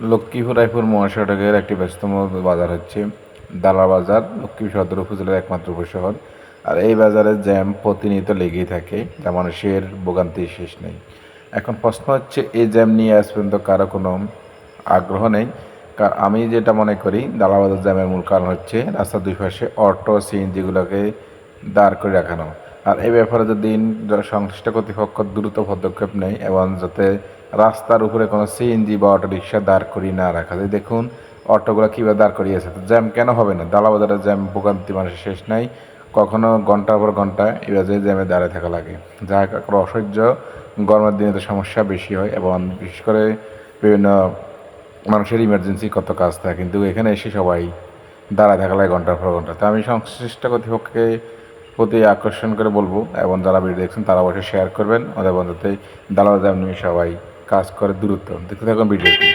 লক্ষ্মীপুর রায়পুর মহাসড়কের একটি ব্যস্ততম বাজার হচ্ছে দালাল বাজার লক্ষ্মীপুর সদর উপজেলার একমাত্র উপশহর। আর এই বাজারে জ্যাম প্রতিনিয়ত লেগেই থাকে, যা মানুষের ভোগান্তির শেষ নেই। এখন প্রশ্ন হচ্ছে, এই জ্যাম নিয়ে আজ পর্যন্ত কারও কোনো আগ্রহ নেই? কারণ আমি যেটা মনে করি, দালাল বাজার জ্যামের মূল কারণ হচ্ছে রাস্তার দুই পাশে অটো, সিএনজিগুলোকে দাঁড় করে রাখানো। আর এই ব্যাপারে যদি সংশ্লিষ্ট কর্তৃপক্ষ দ্রুত পদক্ষেপ নেয় এবং যাতে রাস্তার উপরে কোনো সিএনজি বা অটো রিক্সা দাঁড় করিয়ে না রাখা। যায় দেখুন, অটোগুলো কীভাবে দাঁড় করিয়েছে, তো জ্যাম কেন হবে না? দালাবাজারের জ্যাম, ভোগান্তি মানুষের শেষ নাই। কখনো ঘণ্টার পর ঘণ্টা এভাবে জ্যামে দাঁড়িয়ে থাকা লাগে। যা একটা অসহ্য, গরমের দিনে তো সমস্যা বেশি হয় এবং বিশেষ করে বিভিন্ন মানুষের ইমার্জেন্সি কত কাজ থাকে, কিন্তু এখানে এসে সবাই দাঁড়ায় থাকা লাগে ঘণ্টার পর ঘণ্টা। তো আমি সংশ্লিষ্ট কর্তৃপক্ষকে প্রতি আকর্ষণ করে বলব এবং যারা ভিডিও দেখছেন তারা অবশ্যই শেয়ার করবেন। আমাদের বন্ধুতে দালাল জাম নিয়ে সবাই কাজ করে দূরত্ব। দেখতে থাকুন ভিডিওটি।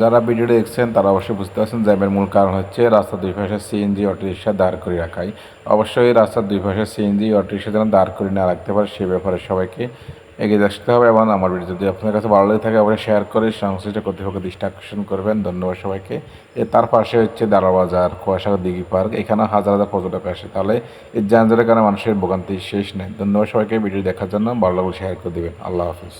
যারা ভিডিওটি দেখছেন, তারা অবশ্যই বুঝতে পারছেন জ্যামের মূল কারণ হচ্ছে রাস্তার দুই পাশে সিএনজি অটোরিক্সা দাঁড় করে রাখাই। অবশ্যই রাস্তার দুই পাশে সিএনজি অটোরিক্সা যেন দাঁড় করে না রাখতে পারে, সে ব্যাপারে সবাইকে এগিয়ে আসতে হবে এবং আমার ভিডিও যদি আপনার কাছে ভালো লাগে থাকে, অবশ্যই শেয়ার করে সংশ্লিষ্ট কর্তৃপক্ষ দৃষ্টি আকর্ষণ করবেন। ধন্যবাদ সবাইকে। এ তার পাশে হচ্ছে দাঁড়া বাজার কুয়াশাগর দিঘি পার্ক, এখানে হাজার হাজার পর্যটক আসে। তাহলে এই যানজটের কারণে মানুষের ভোগান্তি শেষ নেই। ধন্যবাদ সবাইকে ভিডিও দেখার জন্য ভালো লাগলে শেয়ার করে দেবেন। আল্লাহ হাফিজ।